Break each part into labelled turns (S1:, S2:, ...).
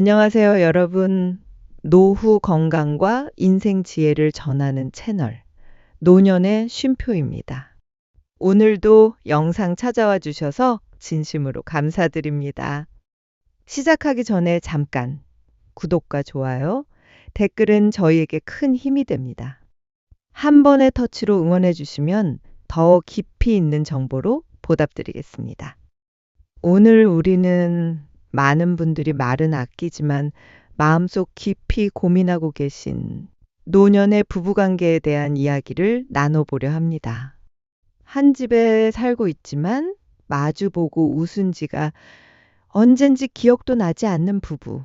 S1: 안녕하세요, 여러분. 노후 건강과 인생 지혜를 전하는 채널, 노년의 쉼표입니다. 오늘도 영상 찾아와 주셔서 진심으로 감사드립니다. 시작하기 전에 잠깐 구독과 좋아요, 댓글은 저희에게 큰 힘이 됩니다. 한 번의 터치로 응원해 주시면 더 깊이 있는 정보로 보답드리겠습니다. 오늘 우리는 많은 분들이 말은 아끼지만 마음속 깊이 고민하고 계신 노년의 부부관계에 대한 이야기를 나눠보려 합니다. 한 집에 살고 있지만 마주보고 웃은 지가 언젠지 기억도 나지 않는 부부.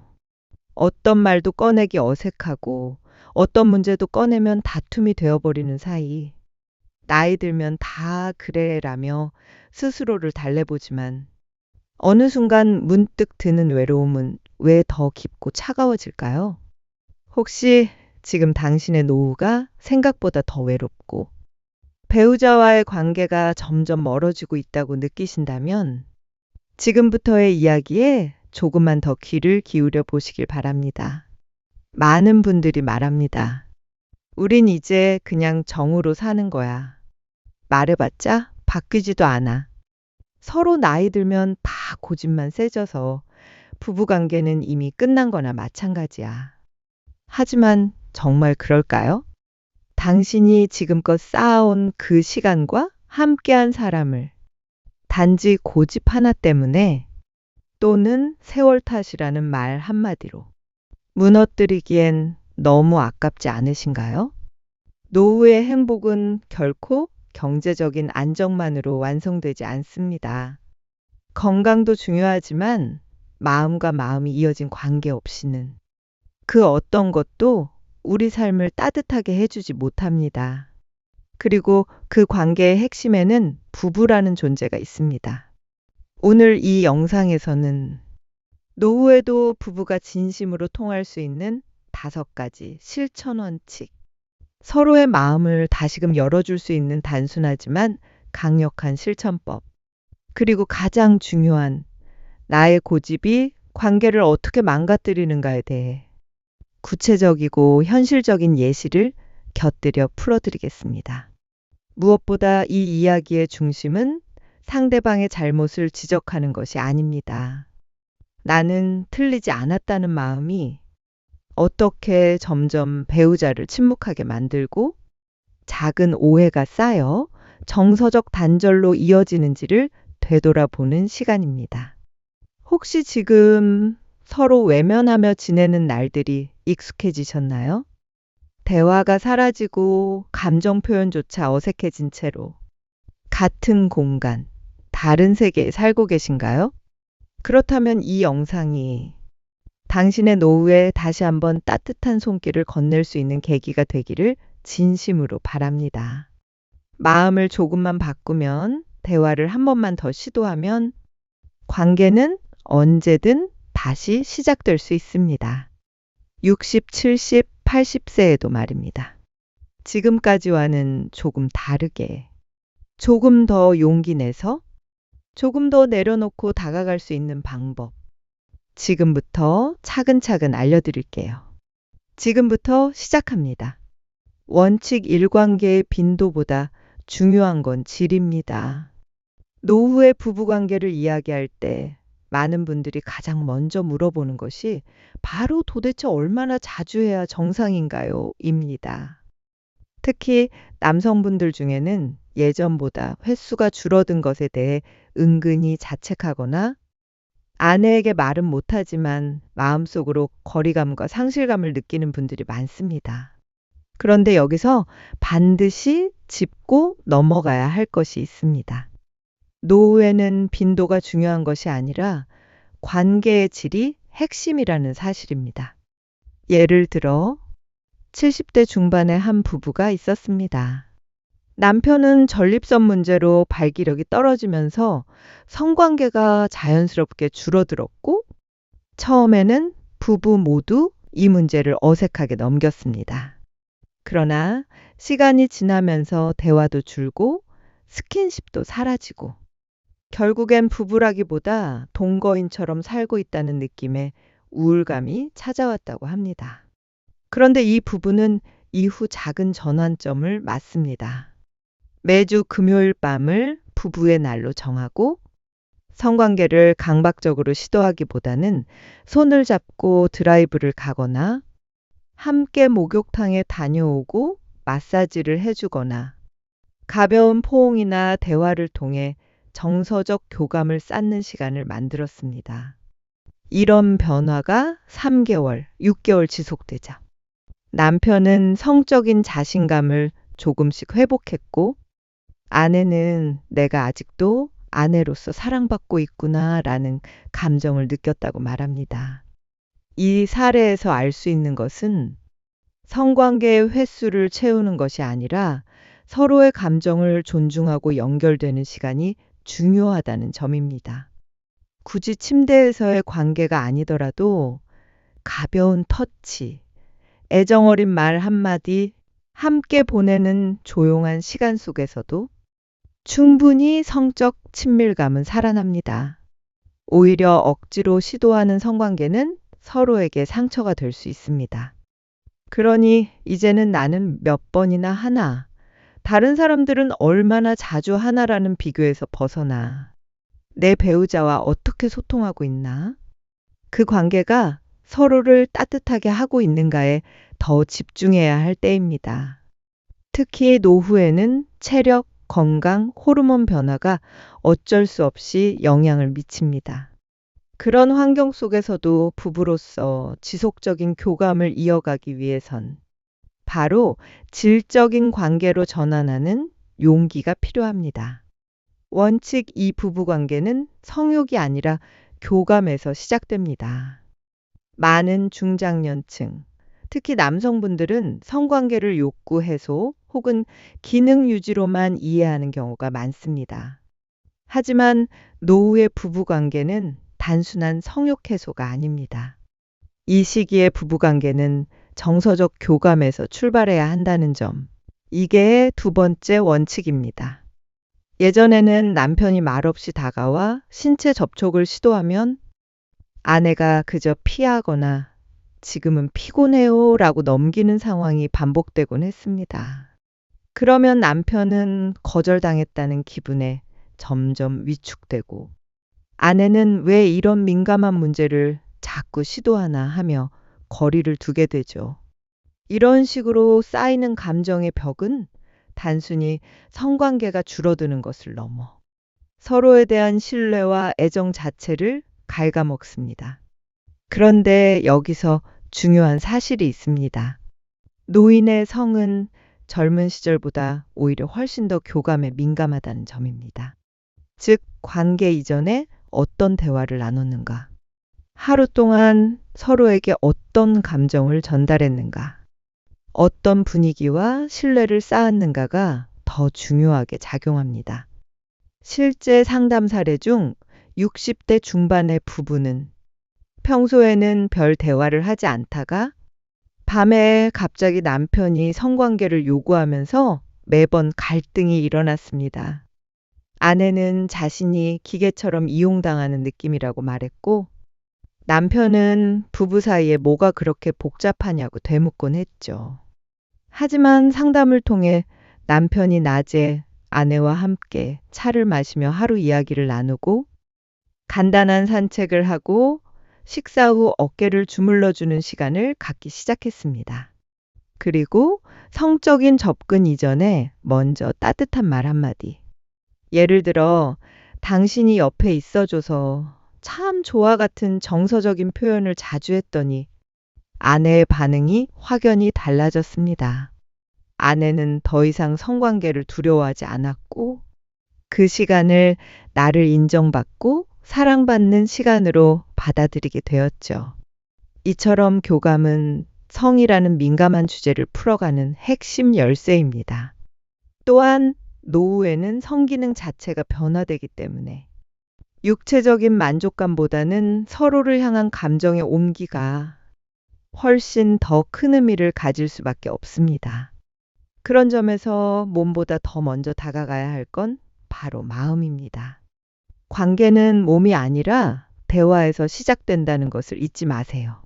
S1: 어떤 말도 꺼내기 어색하고 어떤 문제도 꺼내면 다툼이 되어버리는 사이. 나이 들면 다 그래라며 스스로를 달래보지만 어느 순간 문득 드는 외로움은 왜 더 깊고 차가워질까요? 혹시 지금 당신의 노후가 생각보다 더 외롭고 배우자와의 관계가 점점 멀어지고 있다고 느끼신다면 지금부터의 이야기에 조금만 더 귀를 기울여 보시길 바랍니다. 많은 분들이 말합니다. 우린 이제 그냥 정으로 사는 거야. 말해봤자 바뀌지도 않아. 서로 나이 들면 다 고집만 세져서 부부관계는 이미 끝난 거나 마찬가지야. 하지만 정말 그럴까요? 당신이 지금껏 쌓아온 그 시간과 함께한 사람을 단지 고집 하나 때문에 또는 세월 탓이라는 말 한마디로 무너뜨리기엔 너무 아깝지 않으신가요? 노후의 행복은 결코 경제적인 안정만으로 완성되지 않습니다. 건강도 중요하지만 마음과 마음이 이어진 관계 없이는 그 어떤 것도 우리 삶을 따뜻하게 해주지 못합니다. 그리고 그 관계의 핵심에는 부부라는 존재가 있습니다. 오늘 이 영상에서는 노후에도 부부가 진심으로 통할 수 있는 다섯 가지 실천 원칙, 서로의 마음을 다시금 열어줄 수 있는 단순하지만 강력한 실천법, 그리고 가장 중요한 나의 고집이 관계를 어떻게 망가뜨리는가에 대해 구체적이고 현실적인 예시를 곁들여 풀어드리겠습니다. 무엇보다 이 이야기의 중심은 상대방의 잘못을 지적하는 것이 아닙니다. 나는 틀리지 않았다는 마음이 어떻게 점점 배우자를 침묵하게 만들고 작은 오해가 쌓여 정서적 단절로 이어지는지를 되돌아보는 시간입니다. 혹시 지금 서로 외면하며 지내는 날들이 익숙해지셨나요? 대화가 사라지고 감정 표현조차 어색해진 채로 같은 공간, 다른 세계에 살고 계신가요? 그렇다면 이 영상이 당신의 노후에 다시 한번 따뜻한 손길을 건넬 수 있는 계기가 되기를 진심으로 바랍니다. 마음을 조금만 바꾸면 대화를 한 번만 더 시도하면 관계는 언제든 다시 시작될 수 있습니다. 60, 70, 80세에도 말입니다. 지금까지와는 조금 다르게, 조금 더 용기 내서, 조금 더 내려놓고 다가갈 수 있는 방법. 지금부터 차근차근 알려드릴게요. 지금부터 시작합니다. 원칙 일관계의 빈도보다 중요한 건 질입니다. 노후의 부부관계를 이야기할 때 많은 분들이 가장 먼저 물어보는 것이 바로 도대체 얼마나 자주 해야 정상인가요? 입니다. 특히 남성분들 중에는 예전보다 횟수가 줄어든 것에 대해 은근히 자책하거나 아내에게 말은 못하지만 마음속으로 거리감과 상실감을 느끼는 분들이 많습니다. 그런데 여기서 반드시 짚고 넘어가야 할 것이 있습니다. 노후에는 빈도가 중요한 것이 아니라 관계의 질이 핵심이라는 사실입니다. 예를 들어 70대 중반의 한 부부가 있었습니다. 남편은 전립선 문제로 발기력이 떨어지면서 성관계가 자연스럽게 줄어들었고 처음에는 부부 모두 이 문제를 어색하게 넘겼습니다. 그러나 시간이 지나면서 대화도 줄고 스킨십도 사라지고 결국엔 부부라기보다 동거인처럼 살고 있다는 느낌에 우울감이 찾아왔다고 합니다. 그런데 이 부부는 이후 작은 전환점을 맞습니다. 매주 금요일 밤을 부부의 날로 정하고 성관계를 강박적으로 시도하기보다는 손을 잡고 드라이브를 가거나 함께 목욕탕에 다녀오고 마사지를 해주거나 가벼운 포옹이나 대화를 통해 정서적 교감을 쌓는 시간을 만들었습니다. 이런 변화가 3개월, 6개월 지속되자 남편은 성적인 자신감을 조금씩 회복했고 아내는 내가 아직도 아내로서 사랑받고 있구나 라는 감정을 느꼈다고 말합니다. 이 사례에서 알 수 있는 것은 성관계의 횟수를 채우는 것이 아니라 서로의 감정을 존중하고 연결되는 시간이 중요하다는 점입니다. 굳이 침대에서의 관계가 아니더라도 가벼운 터치, 애정 어린 말 한마디, 함께 보내는 조용한 시간 속에서도 충분히 성적 친밀감은 살아납니다. 오히려 억지로 시도하는 성관계는 서로에게 상처가 될 수 있습니다. 그러니 이제는 나는 몇 번이나 하나, 다른 사람들은 얼마나 자주 하나라는 비교에서 벗어나 내 배우자와 어떻게 소통하고 있나? 그 관계가 서로를 따뜻하게 하고 있는가에 더 집중해야 할 때입니다. 특히 노후에는 체력, 건강, 호르몬 변화가 어쩔 수 없이 영향을 미칩니다. 그런 환경 속에서도 부부로서 지속적인 교감을 이어가기 위해선 바로 질적인 관계로 전환하는 용기가 필요합니다. 원칙 이 부부 관계는 성욕이 아니라 교감에서 시작됩니다. 많은 중장년층, 특히 남성분들은 성관계를 욕구 해소 혹은 기능 유지로만 이해하는 경우가 많습니다. 하지만 노후의 부부 관계는 단순한 성욕 해소가 아닙니다. 이 시기의 부부 관계는 정서적 교감에서 출발해야 한다는 점. 이게 두 번째 원칙입니다. 예전에는 남편이 말없이 다가와 신체 접촉을 시도하면 아내가 그저 피하거나 지금은 피곤해요 라고 넘기는 상황이 반복되곤 했습니다. 그러면 남편은 거절당했다는 기분에 점점 위축되고 아내는 왜 이런 민감한 문제를 자꾸 시도하나 하며 거리를 두게 되죠. 이런 식으로 쌓이는 감정의 벽은 단순히 성관계가 줄어드는 것을 넘어 서로에 대한 신뢰와 애정 자체를 갉아먹습니다. 그런데 여기서 중요한 사실이 있습니다. 노인의 성은 젊은 시절보다 오히려 훨씬 더 교감에 민감하다는 점입니다. 즉, 관계 이전에 어떤 대화를 나눴는가? 하루 동안 서로에게 어떤 감정을 전달했는가? 어떤 분위기와 신뢰를 쌓았는가가 더 중요하게 작용합니다. 실제 상담 사례 중 60대 중반의 부부는 평소에는 별 대화를 하지 않다가 밤에 갑자기 남편이 성관계를 요구하면서 매번 갈등이 일어났습니다. 아내는 자신이 기계처럼 이용당하는 느낌이라고 말했고, 남편은 부부 사이에 뭐가 그렇게 복잡하냐고 되묻곤 했죠. 하지만 상담을 통해 남편이 낮에 아내와 함께 차를 마시며 하루 이야기를 나누고 간단한 산책을 하고 식사 후 어깨를 주물러주는 시간을 갖기 시작했습니다. 그리고 성적인 접근 이전에 먼저 따뜻한 말 한마디. 예를 들어, 당신이 옆에 있어줘서 참 좋아 같은 정서적인 표현을 자주 했더니 아내의 반응이 확연히 달라졌습니다. 아내는 더 이상 성관계를 두려워하지 않았고 그 시간을 나를 인정받고 사랑받는 시간으로 받아들이게 되었죠. 이처럼 교감은 성이라는 민감한 주제를 풀어가는 핵심 열쇠입니다. 또한 노후에는 성기능 자체가 변화되기 때문에 육체적인 만족감보다는 서로를 향한 감정의 온기가 훨씬 더 큰 의미를 가질 수밖에 없습니다. 그런 점에서 몸보다 더 먼저 다가가야 할 건 바로 마음입니다. 관계는 몸이 아니라 대화에서 시작된다는 것을 잊지 마세요.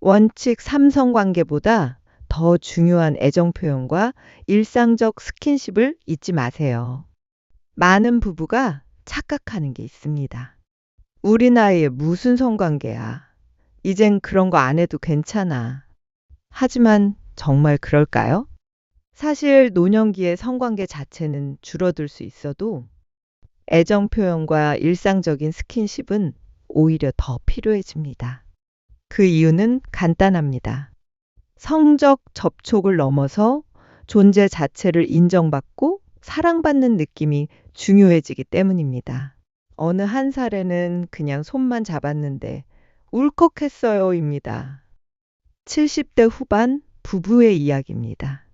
S1: 원칙 삼성 관계보다 더 중요한 애정 표현과 일상적 스킨십을 잊지 마세요. 많은 부부가 착각하는 게 있습니다. 우리 나이에 무슨 성관계야. 이젠 그런 거 안 해도 괜찮아. 하지만 정말 그럴까요? 사실 노년기의 성관계 자체는 줄어들 수 있어도 애정 표현과 일상적인 스킨십은 오히려 더 필요해집니다. 그 이유는 간단합니다. 성적 접촉을 넘어서 존재 자체를 인정받고 사랑받는 느낌이 중요해지기 때문입니다. 어느 한 살에는 그냥 손만 잡았는데 울컥했어요입니다. 70대 후반 부부의 이야기입니다.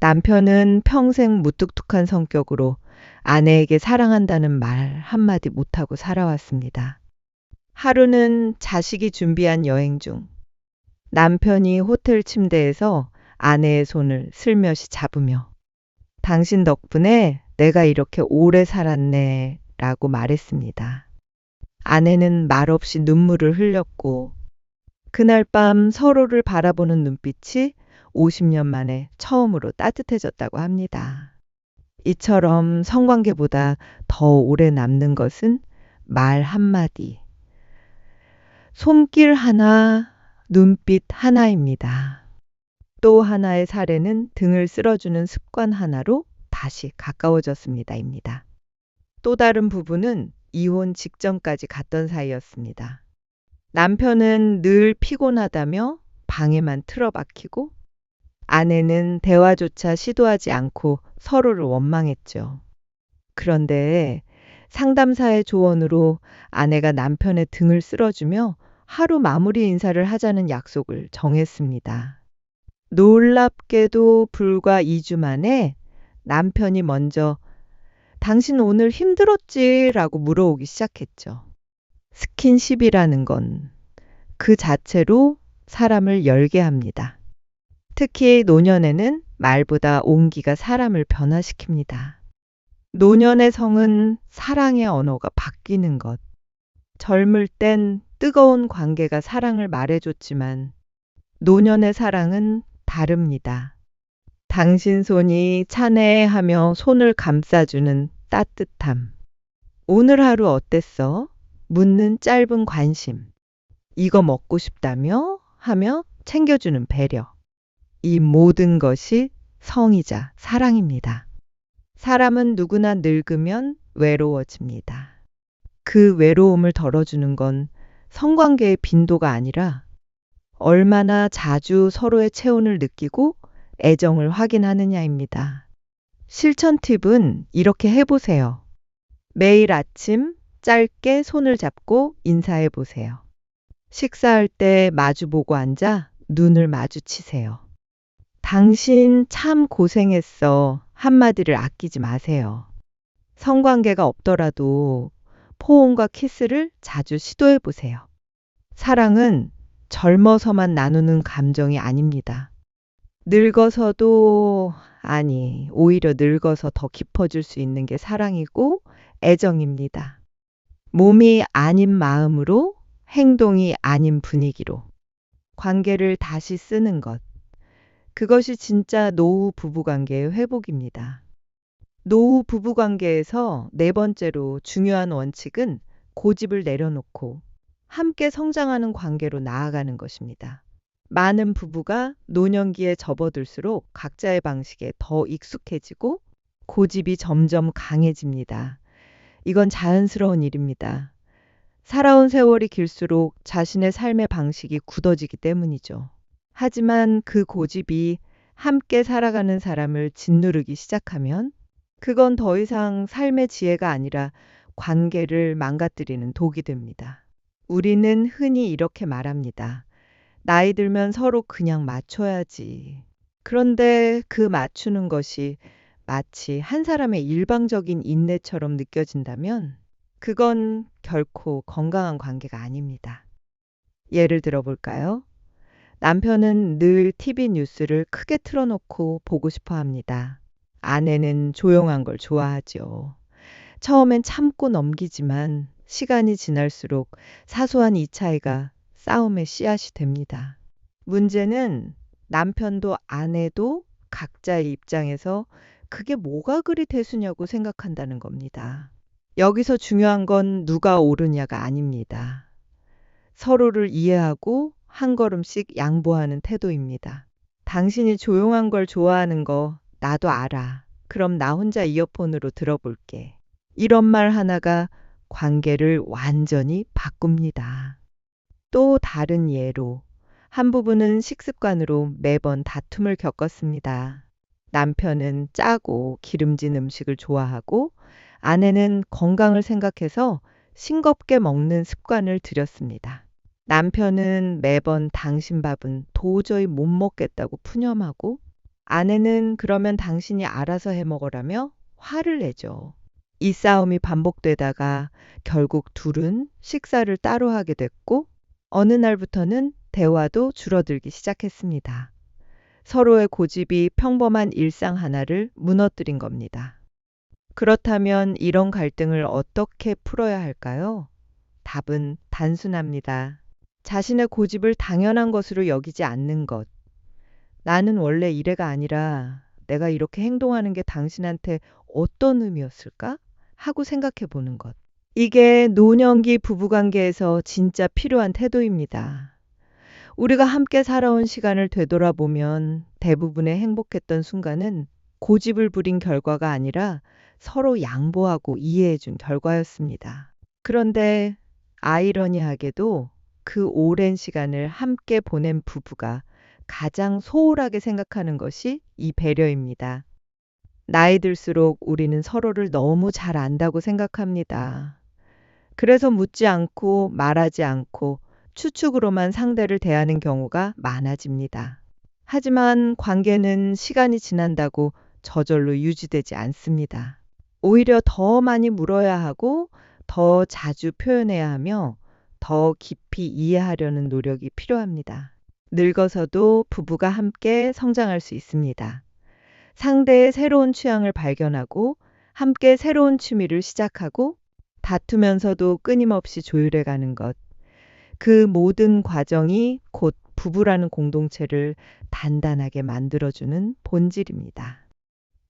S1: 남편은 평생 무뚝뚝한 성격으로 아내에게 사랑한다는 말 한마디 못하고 살아왔습니다. 하루는 자식이 준비한 여행 중 남편이 호텔 침대에서 아내의 손을 슬며시 잡으며 당신 덕분에 내가 이렇게 오래 살았네 라고 말했습니다. 아내는 말없이 눈물을 흘렸고 그날 밤 서로를 바라보는 눈빛이 50년 만에 처음으로 따뜻해졌다고 합니다. 이처럼 성관계보다 더 오래 남는 것은 말 한마디, 손길 하나, 눈빛 하나입니다. 또 하나의 사례는 등을 쓸어주는 습관 하나로 다시 가까워졌습니다.입니다. 또 다른 부부는 이혼 직전까지 갔던 사이였습니다. 남편은 늘 피곤하다며 방에만 틀어박히고 아내는 대화조차 시도하지 않고 서로를 원망했죠. 그런데 상담사의 조언으로 아내가 남편의 등을 쓸어주며 하루 마무리 인사를 하자는 약속을 정했습니다. 놀랍게도 불과 2주 만에 남편이 먼저 당신 오늘 힘들었지? 라고 물어오기 시작했죠. 스킨십이라는 건 그 자체로 사람을 열게 합니다. 특히 노년에는 말보다 온기가 사람을 변화시킵니다. 노년의 성은 사랑의 언어가 바뀌는 것. 젊을 땐 뜨거운 관계가 사랑을 말해줬지만 노년의 사랑은 다릅니다. 당신 손이 차네 하며 손을 감싸주는 따뜻함. 오늘 하루 어땠어? 묻는 짧은 관심. 이거 먹고 싶다며? 하며 챙겨주는 배려. 이 모든 것이 성이자 사랑입니다. 사람은 누구나 늙으면 외로워집니다. 그 외로움을 덜어주는 건 성관계의 빈도가 아니라 얼마나 자주 서로의 체온을 느끼고 애정을 확인하느냐입니다. 실천 팁은 이렇게 해보세요. 매일 아침 짧게 손을 잡고 인사해 보세요. 식사할 때 마주보고 앉아 눈을 마주치세요. 당신 참 고생했어. 한마디를 아끼지 마세요. 성관계가 없더라도 포옹과 키스를 자주 시도해 보세요. 사랑은 젊어서만 나누는 감정이 아닙니다. 늙어서도, 아니, 오히려 늙어서 더 깊어질 수 있는 게 사랑이고 애정입니다. 몸이 아닌 마음으로, 행동이 아닌 분위기로, 관계를 다시 쓰는 것. 그것이 진짜 노후 부부관계의 회복입니다. 노후 부부관계에서 네 번째로 중요한 원칙은 고집을 내려놓고 함께 성장하는 관계로 나아가는 것입니다. 많은 부부가 노년기에 접어들수록 각자의 방식에 더 익숙해지고 고집이 점점 강해집니다. 이건 자연스러운 일입니다. 살아온 세월이 길수록 자신의 삶의 방식이 굳어지기 때문이죠. 하지만 그 고집이 함께 살아가는 사람을 짓누르기 시작하면 그건 더 이상 삶의 지혜가 아니라 관계를 망가뜨리는 독이 됩니다. 우리는 흔히 이렇게 말합니다. 나이 들면 서로 그냥 맞춰야지. 그런데 그 맞추는 것이 마치 한 사람의 일방적인 인내처럼 느껴진다면 그건 결코 건강한 관계가 아닙니다. 예를 들어 볼까요? 남편은 늘 TV 뉴스를 크게 틀어놓고 보고 싶어 합니다. 아내는 조용한 걸 좋아하죠. 처음엔 참고 넘기지만 시간이 지날수록 사소한 이 차이가 싸움의 씨앗이 됩니다. 문제는 남편도 아내도 각자의 입장에서 그게 뭐가 그리 대수냐고 생각한다는 겁니다. 여기서 중요한 건 누가 옳으냐가 아닙니다. 서로를 이해하고 한 걸음씩 양보하는 태도입니다. 당신이 조용한 걸 좋아하는 거 나도 알아. 그럼 나 혼자 이어폰으로 들어볼게. 이런 말 하나가 관계를 완전히 바꿉니다. 또 다른 예로 한 부부는 식습관으로 매번 다툼을 겪었습니다. 남편은 짜고 기름진 음식을 좋아하고 아내는 건강을 생각해서 싱겁게 먹는 습관을 들였습니다. 남편은 매번 당신 밥은 도저히 못 먹겠다고 푸념하고 아내는 그러면 당신이 알아서 해 먹으라며 화를 내죠. 이 싸움이 반복되다가 결국 둘은 식사를 따로 하게 됐고 어느 날부터는 대화도 줄어들기 시작했습니다. 서로의 고집이 평범한 일상 하나를 무너뜨린 겁니다. 그렇다면 이런 갈등을 어떻게 풀어야 할까요? 답은 단순합니다. 자신의 고집을 당연한 것으로 여기지 않는 것. 나는 원래 이래가 아니라 내가 이렇게 행동하는 게 당신한테 어떤 의미였을까? 하고 생각해 보는 것. 이게 노년기 부부관계에서 진짜 필요한 태도입니다. 우리가 함께 살아온 시간을 되돌아보면 대부분의 행복했던 순간은 고집을 부린 결과가 아니라 서로 양보하고 이해해준 결과였습니다. 그런데 아이러니하게도 그 오랜 시간을 함께 보낸 부부가 가장 소홀하게 생각하는 것이 이 배려입니다. 나이 들수록 우리는 서로를 너무 잘 안다고 생각합니다. 그래서 묻지 않고 말하지 않고 추측으로만 상대를 대하는 경우가 많아집니다. 하지만 관계는 시간이 지난다고 저절로 유지되지 않습니다. 오히려 더 많이 물어야 하고 더 자주 표현해야 하며 더 깊이 이해하려는 노력이 필요합니다. 늙어서도 부부가 함께 성장할 수 있습니다. 상대의 새로운 취향을 발견하고 함께 새로운 취미를 시작하고 다투면서도 끊임없이 조율해 가는 것. 그 모든 과정이 곧 부부라는 공동체를 단단하게 만들어주는 본질입니다.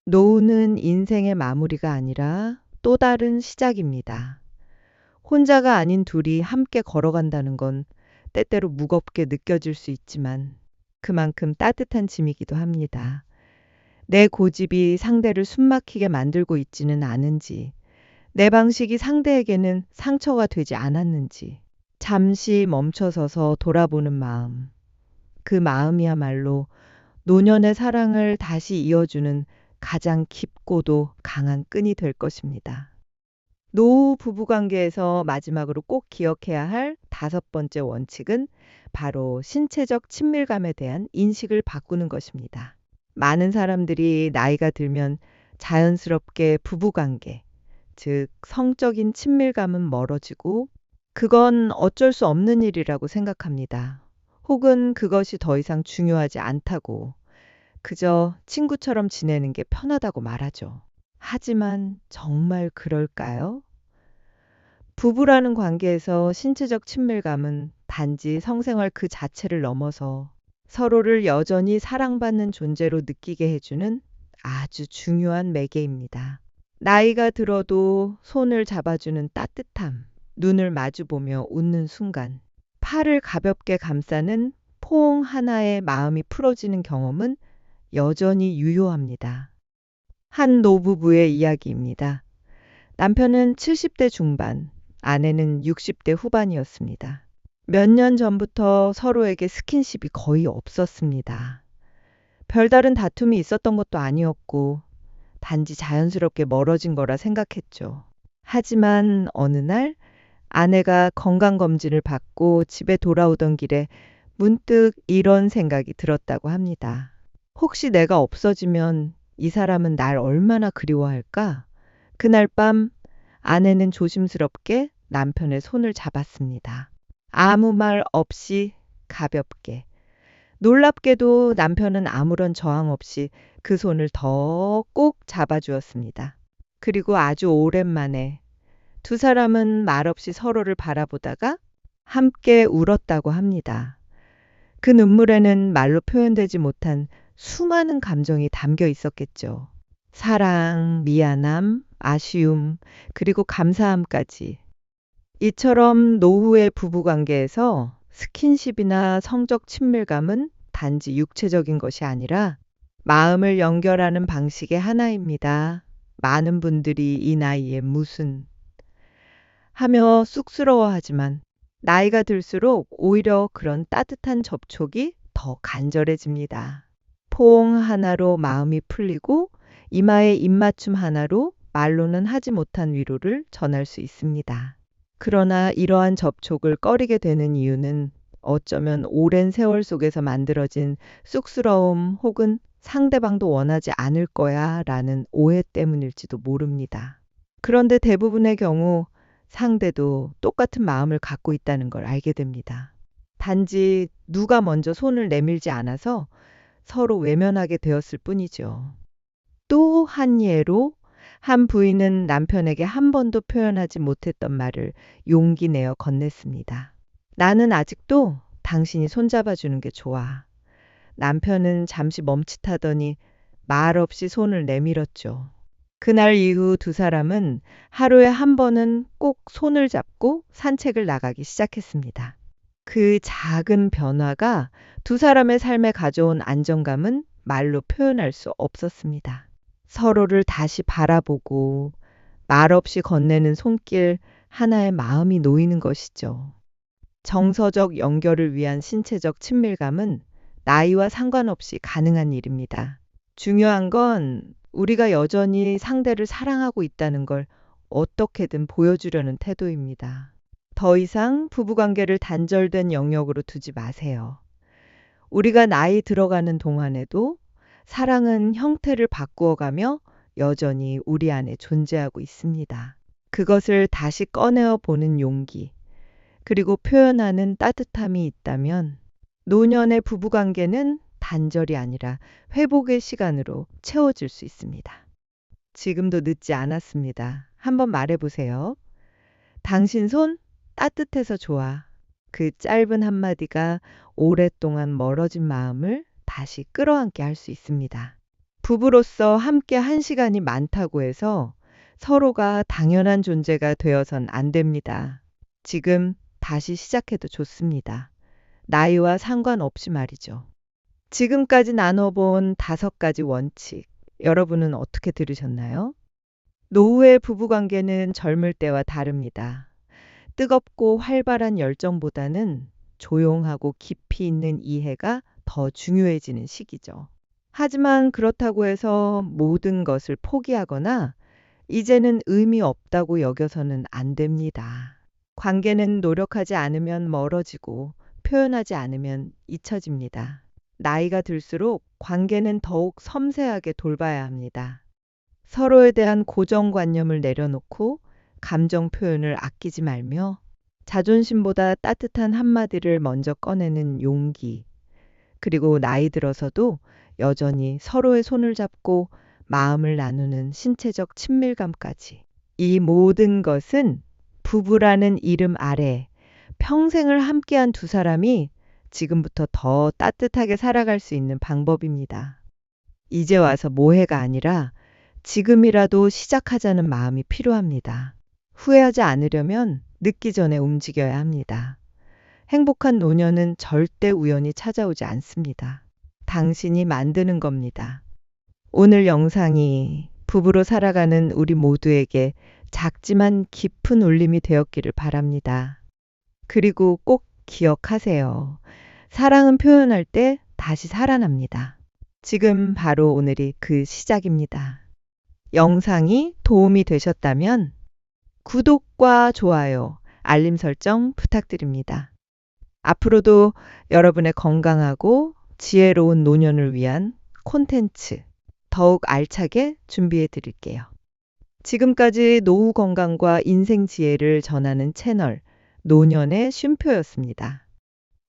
S1: 노후는 인생의 마무리가 아니라 또 다른 시작입니다. 혼자가 아닌 둘이 함께 걸어간다는 건 때때로 무겁게 느껴질 수 있지만 그만큼 따뜻한 짐이기도 합니다. 내 고집이 상대를 숨막히게 만들고 있지는 않은지, 내 방식이 상대에게는 상처가 되지 않았는지, 잠시 멈춰서서 돌아보는 마음. 그 마음이야말로 노년의 사랑을 다시 이어주는 가장 깊고도 강한 끈이 될 것입니다. 노후 부부관계에서 마지막으로 꼭 기억해야 할 다섯 번째 원칙은 바로 신체적 친밀감에 대한 인식을 바꾸는 것입니다. 많은 사람들이 나이가 들면 자연스럽게 부부관계, 즉 성적인 친밀감은 멀어지고 그건 어쩔 수 없는 일이라고 생각합니다. 혹은 그것이 더 이상 중요하지 않다고 그저 친구처럼 지내는 게 편하다고 말하죠. 하지만 정말 그럴까요? 부부라는 관계에서 신체적 친밀감은 단지 성생활 그 자체를 넘어서 서로를 여전히 사랑받는 존재로 느끼게 해주는 아주 중요한 매개입니다. 나이가 들어도 손을 잡아주는 따뜻함, 눈을 마주보며 웃는 순간, 팔을 가볍게 감싸는 포옹 하나에 마음이 풀어지는 경험은 여전히 유효합니다. 한 노부부의 이야기입니다. 남편은 70대 중반, 아내는 60대 후반이었습니다. 몇 년 전부터 서로에게 스킨십이 거의 없었습니다. 별다른 다툼이 있었던 것도 아니었고, 단지 자연스럽게 멀어진 거라 생각했죠. 하지만 어느 날 아내가 건강검진을 받고 집에 돌아오던 길에 문득 이런 생각이 들었다고 합니다. 혹시 내가 없어지면 이 사람은 날 얼마나 그리워할까? 그날 밤 아내는 조심스럽게 남편의 손을 잡았습니다. 아무 말 없이 가볍게. 놀랍게도 남편은 아무런 저항 없이 그 손을 더 꼭 잡아주었습니다. 그리고 아주 오랜만에 두 사람은 말없이 서로를 바라보다가 함께 울었다고 합니다. 그 눈물에는 말로 표현되지 못한 수많은 감정이 담겨 있었겠죠. 사랑, 미안함, 아쉬움, 그리고 감사함까지. 이처럼 노후의 부부 관계에서 스킨십이나 성적 친밀감은 단지 육체적인 것이 아니라 마음을 연결하는 방식의 하나입니다. 많은 분들이 이 나이에 무슨 하며 쑥스러워하지만 나이가 들수록 오히려 그런 따뜻한 접촉이 더 간절해집니다. 포옹 하나로 마음이 풀리고 이마에 입맞춤 하나로 말로는 하지 못한 위로를 전할 수 있습니다. 그러나 이러한 접촉을 꺼리게 되는 이유는 어쩌면 오랜 세월 속에서 만들어진 쑥스러움 혹은 상대방도 원하지 않을 거야 라는 오해 때문일지도 모릅니다. 그런데 대부분의 경우 상대도 똑같은 마음을 갖고 있다는 걸 알게 됩니다. 단지 누가 먼저 손을 내밀지 않아서 서로 외면하게 되었을 뿐이죠. 또 한 예로 한 부인은 남편에게 한 번도 표현하지 못했던 말을 용기 내어 건넸습니다. 나는 아직도 당신이 손잡아 주는 게 좋아. 남편은 잠시 멈칫하더니 말 없이 손을 내밀었죠. 그날 이후 두 사람은 하루에 한 번은 꼭 손을 잡고 산책을 나가기 시작했습니다. 그 작은 변화가 두 사람의 삶에 가져온 안정감은 말로 표현할 수 없었습니다. 서로를 다시 바라보고 말없이 건네는 손길 하나의 마음이 놓이는 것이죠. 정서적 연결을 위한 신체적 친밀감은 나이와 상관없이 가능한 일입니다. 중요한 건 우리가 여전히 상대를 사랑하고 있다는 걸 어떻게든 보여주려는 태도입니다. 더 이상 부부관계를 단절된 영역으로 두지 마세요. 우리가 나이 들어가는 동안에도 사랑은 형태를 바꾸어가며 여전히 우리 안에 존재하고 있습니다. 그것을 다시 꺼내어 보는 용기, 그리고 표현하는 따뜻함이 있다면 노년의 부부관계는 단절이 아니라 회복의 시간으로 채워질 수 있습니다. 지금도 늦지 않았습니다. 한번 말해보세요. 당신 손 따뜻해서 좋아. 그 짧은 한마디가 오랫동안 멀어진 마음을 다시 끌어안게 할 수 있습니다. 부부로서 함께 한 시간이 많다고 해서 서로가 당연한 존재가 되어선 안 됩니다. 지금 다시 시작해도 좋습니다. 나이와 상관없이 말이죠. 지금까지 나눠본 다섯 가지 원칙, 여러분은 어떻게 들으셨나요? 노후의 부부관계는 젊을 때와 다릅니다. 뜨겁고 활발한 열정보다는 조용하고 깊이 있는 이해가 더 중요해지는 시기죠. 하지만 그렇다고 해서 모든 것을 포기하거나 이제는 의미 없다고 여겨서는 안 됩니다. 관계는 노력하지 않으면 멀어지고 표현하지 않으면 잊혀집니다. 나이가 들수록 관계는 더욱 섬세하게 돌봐야 합니다. 서로에 대한 고정관념을 내려놓고 감정 표현을 아끼지 말며 자존심보다 따뜻한 한마디를 먼저 꺼내는 용기, 그리고 나이 들어서도 여전히 서로의 손을 잡고 마음을 나누는 신체적 친밀감까지. 이 모든 것은 부부라는 이름 아래 평생을 함께한 두 사람이 지금부터 더 따뜻하게 살아갈 수 있는 방법입니다. 이제 와서 모해가 아니라 지금이라도 시작하자는 마음이 필요합니다. 후회하지 않으려면 늦기 전에 움직여야 합니다. 행복한 노년은 절대 우연히 찾아오지 않습니다. 당신이 만드는 겁니다. 오늘 영상이 부부로 살아가는 우리 모두에게 작지만 깊은 울림이 되었기를 바랍니다. 그리고 꼭 기억하세요. 사랑은 표현할 때 다시 살아납니다. 지금 바로 오늘이 그 시작입니다. 영상이 도움이 되셨다면 구독과 좋아요, 알림 설정 부탁드립니다. 앞으로도 여러분의 건강하고 지혜로운 노년을 위한 콘텐츠 더욱 알차게 준비해 드릴게요. 지금까지 노후 건강과 인생 지혜를 전하는 채널 노년의 쉼표였습니다.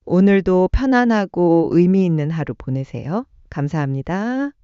S1: 오늘도 편안하고 의미 있는 하루 보내세요. 감사합니다.